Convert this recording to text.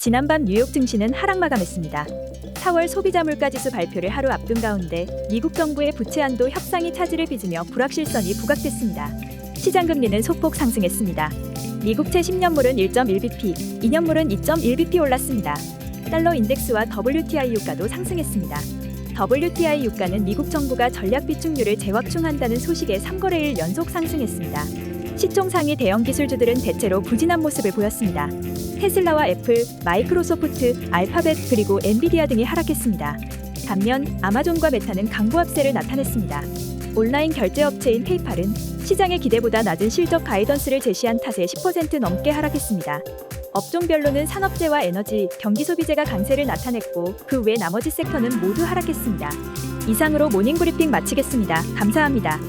지난밤 뉴욕 증시는 하락 마감했습니다. 4월 소비자 물가지수 발표를 하루 앞둔 가운데 미국 정부의 부채 한도 협상이 차질을 빚으며 불확실성이 부각됐습니다. 시장 금리는 소폭 상승했습니다. 미국채 10년물은 1.1bp, 2년물은 2.1bp 올랐습니다. 달러 인덱스와 WTI 유가도 상승했습니다. WTI 유가는 미국 정부가 전략 비축률을 재확충한다는 소식에 3거래일 연속 상승했습니다. 시총 상위 대형 기술주들은 대체로 부진한 모습을 보였습니다. 테슬라와 애플, 마이크로소프트, 알파벳 그리고 엔비디아 등이 하락했습니다. 반면 아마존과 메타는 강보 합세를 나타냈습니다. 온라인 결제 업체인 페이팔은 시장의 기대보다 낮은 실적 가이던스를 제시한 탓에 10% 넘게 하락했습니다. 업종별로는 산업재와 에너지, 경기 소비재가 강세를 나타냈고 그 외 나머지 섹터는 모두 하락했습니다. 이상으로 모닝브리핑 마치겠습니다. 감사합니다.